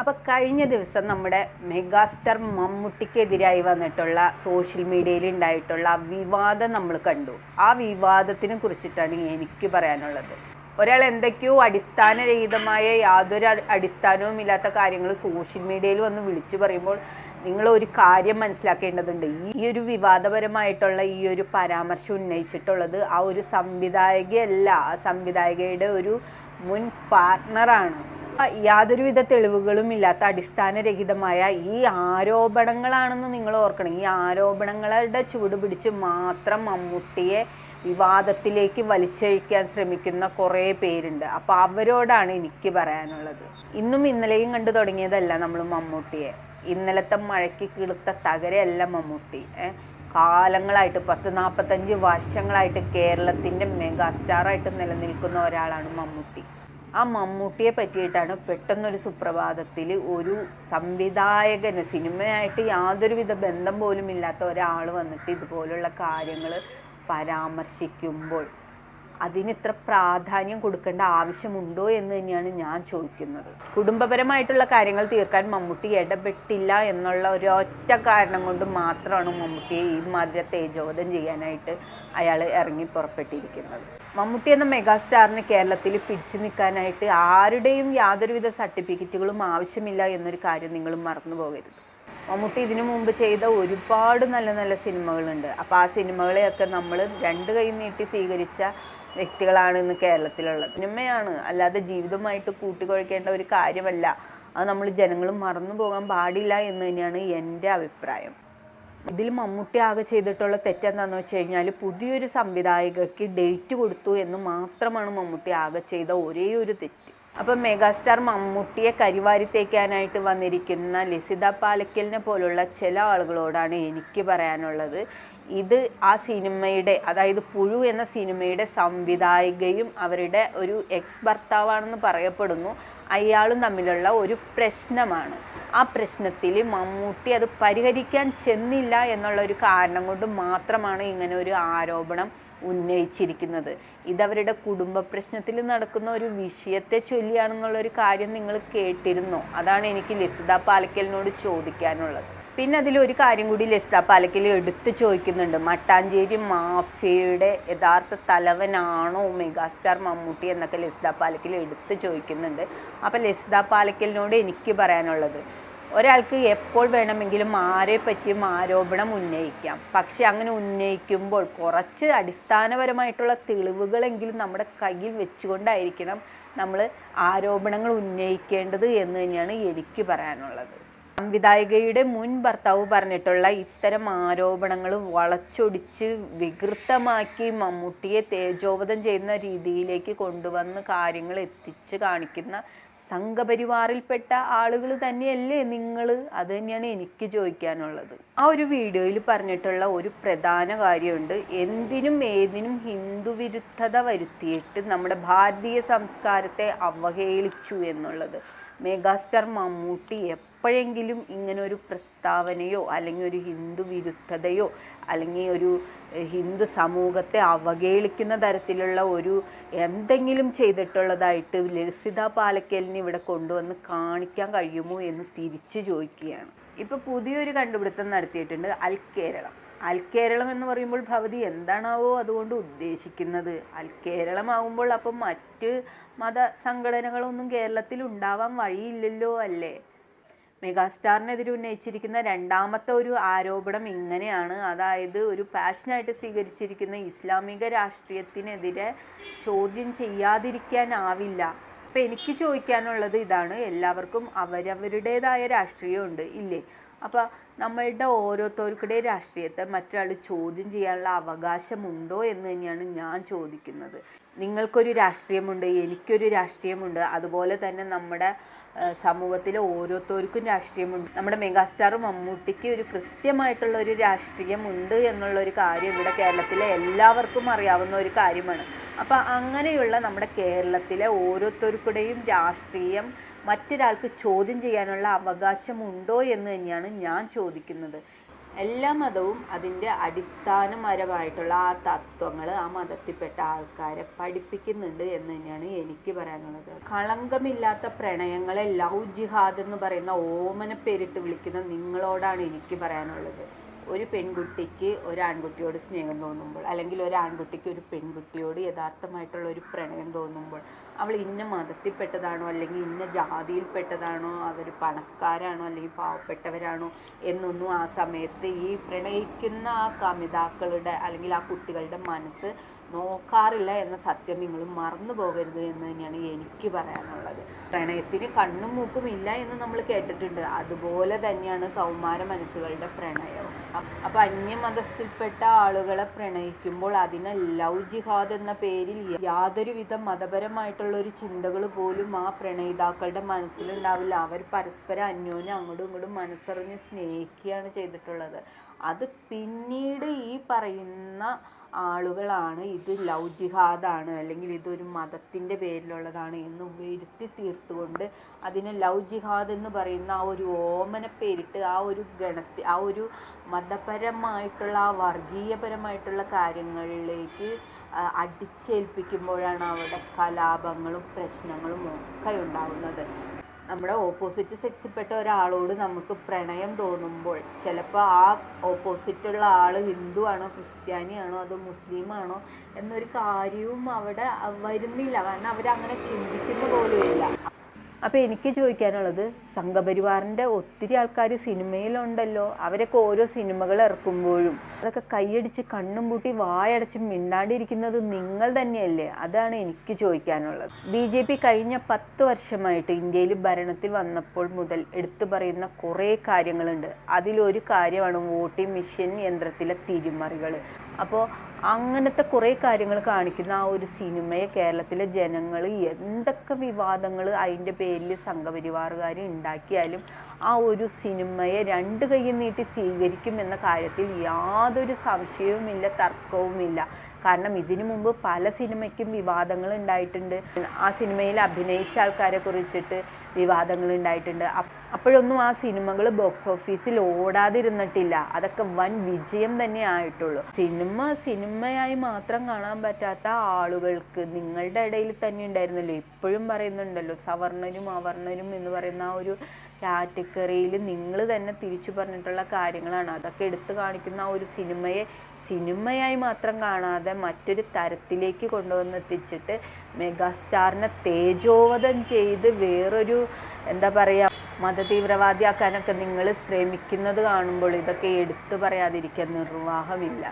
അപ്പോൾ കഴിഞ്ഞ ദിവസം നമ്മുടെ മെഗാസ്റ്റർ മമ്മൂട്ടിക്കെതിരായി വന്നിട്ടുള്ള സോഷ്യൽ മീഡിയയിൽ ഉണ്ടായിട്ടുള്ള വിവാദം നമ്മൾ കണ്ടു. ആ വിവാദത്തിനെ കുറിച്ചിട്ടാണ് എനിക്ക് പറയാനുള്ളത്. ഒരാൾ എന്തൊക്കെയോ അടിസ്ഥാനരഹിതമായ യാതൊരു അടിസ്ഥാനവും ഇല്ലാത്ത കാര്യങ്ങൾ സോഷ്യൽ മീഡിയയിൽ വന്ന് വിളിച്ചു പറയുമ്പോൾ നിങ്ങൾ ഒരു കാര്യം മനസ്സിലാക്കേണ്ടതുണ്ട്. ഈ ഒരു വിവാദപരമായിട്ടുള്ള ഈ ഒരു പരാമർശം ഉന്നയിച്ചിട്ടുള്ളത് ആ ഒരു സംവിധായകയല്ല. ആ സംവിധായകയുടെ ഒരു മുൻ പാർട്ട്ണറാണ് യാതൊരുവിധ തെളിവുകളും ഇല്ലാത്ത അടിസ്ഥാനരഹിതമായ ഈ ആരോപണങ്ങളാണെന്ന് നിങ്ങൾ ഓർക്കണം. ഈ ആരോപണങ്ങളുടെ ചൂട് പിടിച്ച് മാത്രം മമ്മൂട്ടിയെ വിവാദത്തിലേക്ക് വലിച്ചഴിക്കാൻ ശ്രമിക്കുന്ന കുറേ പേരുണ്ട്. അപ്പോൾ അവരോടാണ് എനിക്ക് പറയാനുള്ളത്. ഇന്നും ഇന്നലെയും കണ്ടു തുടങ്ങിയതല്ല നമ്മൾ മമ്മൂട്ടിയെ. ഇന്നലത്തെ മഴയ്ക്ക് കിളുത്ത തകരയല്ല മമ്മൂട്ടി? കാലങ്ങളായിട്ട് പത്ത് നാൽപ്പത്തഞ്ച് വർഷങ്ങളായിട്ട് കേരളത്തിന്റെ മെഗാസ്റ്റാറായിട്ട് നിലനിൽക്കുന്ന ഒരാളാണ് മമ്മൂട്ടി. ആ മമ്മൂട്ടിയെ പറ്റിയിട്ടാണ് പെട്ടെന്നൊരു സുപ്രഭാതത്തിൽ ഒരു സംവിധായകന് സിനിമയായിട്ട് യാതൊരുവിധ ബന്ധം പോലും ഇല്ലാത്ത ഒരാൾ വന്നിട്ട് ഇതുപോലുള്ള കാര്യങ്ങൾ പരാമർശിക്കുമ്പോൾ അതിന് ഇത്ര പ്രാധാന്യം കൊടുക്കേണ്ട ആവശ്യമുണ്ടോ എന്ന് തന്നെയാണ് ഞാൻ ചോദിക്കുന്നത്. കുടുംബപരമായിട്ടുള്ള കാര്യങ്ങൾ തീർക്കാൻ മമ്മൂട്ടി ഇടപെട്ടില്ല എന്നുള്ള ഒരൊറ്റ കാരണം കൊണ്ട് മാത്രമാണ് മമ്മൂട്ടിയെ ഈ മാതിരി തേജോവധം ചെയ്യാനായിട്ട് അയാൾ ഇറങ്ങി പുറപ്പെട്ടിരിക്കുന്നത്. മമ്മൂട്ടി എന്ന മെഗാസ്റ്റാറിന് കേരളത്തിൽ പിടിച്ചു നിൽക്കാനായിട്ട് ആരുടെയും യാതൊരുവിധ സർട്ടിഫിക്കറ്റുകളും ആവശ്യമില്ല എന്നൊരു കാര്യം നിങ്ങൾ മറന്നു പോകരുത്. മമ്മൂട്ടി ഇതിനു മുമ്പ് ചെയ്ത ഒരുപാട് നല്ല നല്ല സിനിമകളുണ്ട്. അപ്പോൾ ആ സിനിമകളെയൊക്കെ നമ്മൾ രണ്ട് കൈ നീട്ടി സ്വീകരിച്ച വ്യക്തികളാണ് ഇന്ന് കേരളത്തിലുള്ളത്. സിനിമയാണ്. അല്ലാതെ ജീവിതമായിട്ട് കൂട്ടിക്കുഴയ്ക്കേണ്ട ഒരു കാര്യമല്ല. അത് നമ്മൾ ജനങ്ങൾ മറന്നു പോകാൻ പാടില്ല എന്ന് തന്നെയാണ് എന്റെ അഭിപ്രായം. ഇതിൽ മമ്മൂട്ടി ആകെ ചെയ്തിട്ടുള്ള തെറ്റെന്താണെന്ന് വെച്ച് കഴിഞ്ഞാൽ പുതിയൊരു സംവിധായകയ്ക്ക് ഡേറ്റ് കൊടുത്തു എന്ന് മാത്രമാണ് മമ്മൂട്ടി ആകെ ചെയ്ത ഒരേ ഒരു തെറ്റ്. അപ്പം മെഗാസ്റ്റാർ മമ്മൂട്ടിയെ കരിവാരി തേക്കാനായിട്ട് വന്നിരിക്കുന്ന ലിസിത പാലക്കലിനെ പോലുള്ള ചില ആളുകളോടാണ് എനിക്ക് പറയാനുള്ളത്. ഇത് ആ സിനിമയുടെ അതായത് പുഴു എന്ന സിനിമയുടെ സംവിധായികയും അവരുടെ ഒരു എക്സ് ഭർത്താവാണെന്ന് പറയപ്പെടുന്നു. അയാളും തമ്മിലുള്ള ഒരു പ്രശ്നമാണ്. ആ പ്രശ്നത്തിൽ മമ്മൂട്ടി അത് പരിഹരിക്കാൻ ചെന്നില്ല എന്നുള്ള ഒരു കാരണം കൊണ്ട് മാത്രമാണ് ഇങ്ങനെ ഒരു ആരോപണം ഉന്നയിച്ചിരിക്കുന്നത്. ഇതവരുടെ കുടുംബ പ്രശ്നത്തിൽ നടക്കുന്ന ഒരു വിഷയത്തെ ചൊല്ലിയാണെന്നുള്ളൊരു കാര്യം നിങ്ങൾ കേട്ടിരുന്നോ? അതാണ് എനിക്ക് ലസിത പാലക്കലിനോട് ചോദിക്കാനുള്ളത്. പിന്നെ അതിൽ ഒരു കാര്യം കൂടി ലസിത പാലക്കൽ എടുത്തു ചോദിക്കുന്നുണ്ട്. മട്ടാഞ്ചേരി മാഫിയയുടെ യഥാർത്ഥ തലവനാണോ മെഗാസ്റ്റാർ മമ്മൂട്ടി എന്നൊക്കെ ലസിത പാലക്കൽ എടുത്തു ചോദിക്കുന്നുണ്ട്. അപ്പോൾ ലസിത പാലക്കലിനോട് എനിക്ക് പറയാനുള്ളത് ഒരാൾക്ക് എപ്പോൾ വേണമെങ്കിലും ആരെ പറ്റിയും ആരോപണം ഉന്നയിക്കാം. പക്ഷെ അങ്ങനെ ഉന്നയിക്കുമ്പോൾ കുറച്ച് അടിസ്ഥാനപരമായിട്ടുള്ള തെളിവുകളെങ്കിലും നമ്മുടെ കയ്യിൽ വെച്ചുകൊണ്ടായിരിക്കണം നമ്മൾ ആരോപണങ്ങൾ ഉന്നയിക്കേണ്ടത് എന്ന് തന്നെയാണ് എനിക്ക് പറയാനുള്ളത്. സംവിധായികയുടെ മുൻ ഭർത്താവ് പറഞ്ഞിട്ടുള്ള ഇത്തരം ആരോപണങ്ങൾ വളച്ചൊടിച്ച് വികൃതമാക്കി മമ്മൂട്ടിയെ തേജോവധം ചെയ്യുന്ന രീതിയിലേക്ക് കൊണ്ടുവന്ന് കാര്യങ്ങൾ എത്തിച്ച് കാണിക്കുന്ന സംഘപരിവാറിൽപ്പെട്ട ആളുകൾ തന്നെയല്ലേ നിങ്ങൾ അത് തന്നെയാണ് എനിക്ക് ചോദിക്കാനുള്ളത്. ആ ഒരു വീഡിയോയിൽ പറഞ്ഞിട്ടുള്ള ഒരു പ്രധാന കാര്യമുണ്ട്. എന്തിനും ഏതിനും ഹിന്ദുവിരുദ്ധത വരുത്തിയിട്ട് നമ്മുടെ ഭാരതീയ സംസ്കാരത്തെ അവഹേളിച്ചു എന്നുള്ളത്. മെഗാസ്റ്റാർ മമ്മൂട്ടി എപ്പോഴെങ്കിലും ഇങ്ങനെ ഒരു പ്രസ്താവനയോ അല്ലെങ്കിൽ ഒരു ഹിന്ദു വിരുദ്ധതയോ അല്ലെങ്കിൽ ഒരു ഹിന്ദു സമൂഹത്തെ അവഹേളിക്കുന്ന തരത്തിലുള്ള ഒരു എന്തെങ്കിലും ചെയ്തിട്ടുള്ളതായിട്ട് ലസിത പാലക്കലിന് ഇവിടെ കൊണ്ടുവന്ന് കാണിക്കാൻ കഴിയുമോ എന്ന് തിരിച്ചു ചോദിക്കുകയാണ്. ഇപ്പോൾ പുതിയൊരു കണ്ടുപിടുത്തം നടത്തിയിട്ടുണ്ട് അൽ കേരളം. അൽ കേരളം എന്ന് പറയുമ്പോൾ ഭവതി എന്താണാവോ അതുകൊണ്ട് ഉദ്ദേശിക്കുന്നത്. അൽ കേരളമാകുമ്പോൾ അപ്പം മറ്റ് മത സംഘടനകളൊന്നും കേരളത്തിൽ ഉണ്ടാവാൻ വഴിയില്ലല്ലോ അല്ലേ? മെഗാസ്റ്റാറിനെതിരെ ഉന്നയിച്ചിരിക്കുന്ന രണ്ടാമത്തെ ഒരു ആരോപണം ഇങ്ങനെയാണ്. അതായത് ഒരു പാഷനായിട്ട് സ്വീകരിച്ചിരിക്കുന്ന ഇസ്ലാമിക രാഷ്ട്രീയത്തിനെതിരെ ചോദ്യം ചെയ്യാതിരിക്കാനാവില്ല. അപ്പം എനിക്ക് ചോദിക്കാനുള്ളത് ഇതാണ്. എല്ലാവർക്കും അവരവരുടേതായ രാഷ്ട്രീയമുണ്ട്. ഇല്ലേ? അപ്പോൾ നമ്മളുടെ ഓരോരുത്തർക്കിടെ രാഷ്ട്രീയത്തെ മറ്റൊരാൾ ചോദ്യം ചെയ്യാനുള്ള അവകാശമുണ്ടോ എന്ന് തന്നെയാണ് ഞാൻ ചോദിക്കുന്നത്. നിങ്ങൾക്കൊരു രാഷ്ട്രീയമുണ്ട് എനിക്കൊരു രാഷ്ട്രീയമുണ്ട് അതുപോലെ തന്നെ നമ്മുടെ സമൂഹത്തിലെ ഓരോരുത്തർക്കും രാഷ്ട്രീയമുണ്ട്. നമ്മുടെ മെഗാസ്റ്റാർ മമ്മൂട്ടിക്ക് ഒരു കൃത്യമായിട്ടുള്ള ഒരു രാഷ്ട്രീയമുണ്ട് എന്നുള്ളൊരു കാര്യം ഇവിടെ കേരളത്തിലെ എല്ലാവർക്കും അറിയാവുന്ന ഒരു കാര്യമാണ്. അപ്പോൾ അങ്ങനെയുള്ള നമ്മുടെ കേരളത്തിലെ ഓരോരുത്തർക്കുടെയും രാഷ്ട്രീയം മറ്റൊരാൾക്ക് ചോദ്യം ചെയ്യാനുള്ള അവകാശമുണ്ടോ എന്ന് തന്നെയാണ് ഞാൻ ചോദിക്കുന്നത്. എല്ലാ മതവും അതിന്റെ അടിസ്ഥാനപരമായിട്ടുള്ള ആ തത്വങ്ങൾ ആ മതത്തിൽപ്പെട്ട ആൾക്കാരെ പഠിപ്പിക്കുന്നുണ്ട് എന്ന് തന്നെയാണ് എനിക്ക് പറയാനുള്ളത്. കളങ്കമില്ലാത്ത പ്രണയങ്ങളെ ലവ് ജിഹാദ് എന്ന് പറയുന്ന ഓമന പേരിട്ട് വിളിക്കുന്ന നിങ്ങളോടാണ് എനിക്ക് പറയാനുള്ളത്. ഒരു പെൺകുട്ടിക്ക് ഒരു ആൺകുട്ടിയോട് സ്നേഹം തോന്നുമ്പോൾ അല്ലെങ്കിൽ ഒരു ആൺകുട്ടിക്ക് ഒരു പെൺകുട്ടിയോട് യഥാർത്ഥമായിട്ടുള്ള ഒരു പ്രണയം തോന്നുമ്പോൾ അവൾ ഇന്ന മതത്തിൽപ്പെട്ടതാണോ അല്ലെങ്കിൽ ഇന്ന ജാതിയിൽപ്പെട്ടതാണോ അവർ പണക്കാരാണോ അല്ലെങ്കിൽ പാവപ്പെട്ടവരാണോ എന്നൊന്നും ആ സമയത്ത് ഈ പ്രണയിക്കുന്ന ആ കമിതാക്കളുടെ അല്ലെങ്കിൽ ആ കുട്ടികളുടെ മനസ്സ് നോക്കാറില്ല എന്ന സത്യം നിങ്ങൾ മറന്നു പോകരുത് എന്ന് തന്നെയാണ് എനിക്ക് പറയാനുള്ളത്. പ്രണയത്തിന് കണ്ണും മൂക്കും ഇല്ല എന്ന് നമ്മൾ കേട്ടിട്ടുണ്ട്. അതുപോലെ തന്നെയാണ് കൗമാര മനസ്സുകളുടെ പ്രണയവും. അ- അപ്പൊ അന്യമതസ്ഥയിൽപ്പെട്ട ആളുകളെ പ്രണയിക്കുമ്പോൾ അതിനെ ലവ് ജിഹാദ് എന്ന പേരിൽ യാതൊരുവിധ മതപരമായിട്ടുള്ള ഒരു ചിന്തകൾ പോലും ആ പ്രണയിതാക്കളുടെ മനസ്സിലുണ്ടാവില്ല. അവർ പരസ്പരം അന്യോന്യം അങ്ങോട്ടും ഇങ്ങോട്ടും മനസ്സറിഞ്ഞ് സ്നേഹിക്കുകയാണ് ചെയ്തിട്ടുള്ളത്. അത് പിന്നീട് ഈ പറയുന്ന ആളുകളാണ്. ഇത് ലവ് ജിഹാദാണ്. അല്ലെങ്കിൽ ഇതൊരു മതത്തിന്റെ പേരിലുള്ളതാണ് എന്ന് വരുത്തി തീർത്തുകൊണ്ട് അതിനെ ലവ് ജിഹാദ് എന്ന് പറയുന്ന ആ ഒരു ഓമന പേരിട്ട് ആ ഒരു ഗണത്തി ആ ഒരു മതപരമായിട്ടുള്ള ആ വർഗീയപരമായിട്ടുള്ള കാര്യങ്ങളിലേക്ക് അടിച്ചേൽപ്പിക്കുമ്പോഴാണ് അവിടെ കലാപങ്ങളും പ്രശ്നങ്ങളും ഒക്കെ ഉണ്ടാവുന്നത്. നമ്മുടെ ഓപ്പോസിറ്റ് സെക്സിൽപ്പെട്ട ഒരാളോട് നമുക്ക് പ്രണയം തോന്നുമ്പോൾ ചിലപ്പോൾ ആ ഓപ്പോസിറ്റുള്ള ആൾ ഹിന്ദു ആണോ ക്രിസ്ത്യാനിയാണോ അതോ മുസ്ലിമാണോ എന്നൊരു കാര്യവും അവിടെ വരുന്നില്ല. കാരണം അവരങ്ങനെ ചിന്തിക്കുന്ന പോലുമില്ല. അപ്പോൾ എനിക്ക് ചോദിക്കാനുള്ളത് സംഘപരിവാറിന്റെ ഒത്തിരി ആൾക്കാർ സിനിമയിലുണ്ടല്ലോ അവരൊക്കെ ഓരോ സിനിമകൾ ഇറക്കുമ്പോഴും അതൊക്കെ കൈയടിച്ച് കണ്ണും പൂട്ടി വായടച്ച് മിണ്ടാണ്ടിരിക്കുന്നത് നിങ്ങൾ തന്നെയല്ലേ? അതാണ് എനിക്ക് ചോദിക്കാനുള്ളത്. ബി ജെ പി കഴിഞ്ഞ പത്ത് വർഷമായിട്ട് ഇന്ത്യയിൽ ഭരണത്തിൽ വന്നപ്പോൾ മുതൽ എടുത്തു പറയുന്ന കുറേ കാര്യങ്ങളുണ്ട്. അതിലൊരു കാര്യമാണ് വോട്ടിംഗ് മെഷീൻ യന്ത്രത്തിലെ തിരിമറികൾ അപ്പോൾ അങ്ങനത്തെ കുറേ കാര്യങ്ങൾ കാണിക്കുന്ന ആ ഒരു സിനിമയെ കേരളത്തിലെ ജനങ്ങൾ എന്തൊക്കെ വിവാദങ്ങൾ അതിന്റെ പേരിൽ സംഘപരിവാറുകാർ ഉണ്ടാക്കിയാലും ആ ഒരു സിനിമയെ രണ്ട് കൈയും നീട്ടി സ്വീകരിക്കും എന്ന കാര്യത്തിൽ യാതൊരു സംശയവുമില്ല തർക്കവുമില്ല. കാരണം ഇതിനു മുമ്പ് പല സിനിമയ്ക്കും വിവാദങ്ങൾ ഉണ്ടായിട്ടുണ്ട്. ആ സിനിമയിൽ അഭിനയിച്ച ആൾക്കാരെ കുറിച്ചിട്ട് വിവാദങ്ങൾ ഉണ്ടായിട്ടുണ്ട്. അപ്പോഴൊന്നും ആ സിനിമകൾ ബോക്സ് ഓഫീസിൽ ഓടാതിരുന്നിട്ടില്ല. അതൊക്കെ വൻ വിജയം തന്നെ ആയിട്ടുള്ളൂ. സിനിമ സിനിമയായി മാത്രം കാണാൻ പറ്റാത്ത ആളുകൾക്ക് നിങ്ങളുടെ ഇടയിൽ തന്നെ ഉണ്ടായിരുന്നല്ലോ. ഇപ്പോഴും പറയുന്നുണ്ടല്ലോ സവർണരും അവർണരും എന്ന് പറയുന്ന ആ ഒരു കാറ്റഗറിയിൽ നിങ്ങൾ തന്നെ തിരിച്ചു പറഞ്ഞിട്ടുള്ള കാര്യങ്ങളാണ്. അതൊക്കെ എടുത്തു കാണിക്കുന്ന ആ ഒരു സിനിമയെ സിനിമയായി മാത്രം കാണാതെ മറ്റൊരു തരത്തിലേക്ക് കൊണ്ടുവന്നെത്തിച്ചിട്ട് മെഗാസ്റ്റാറിനെ തേജോവധം ചെയ്ത് വേറൊരു എന്താ പറയുക മതതീവ്രവാദിയാക്കാനൊക്കെ നിങ്ങൾ ശ്രമിക്കുന്നത് കാണുമ്പോൾ ഇതൊക്കെ എടുത്തു പറയാതിരിക്കാൻ നിർവാഹമില്ല.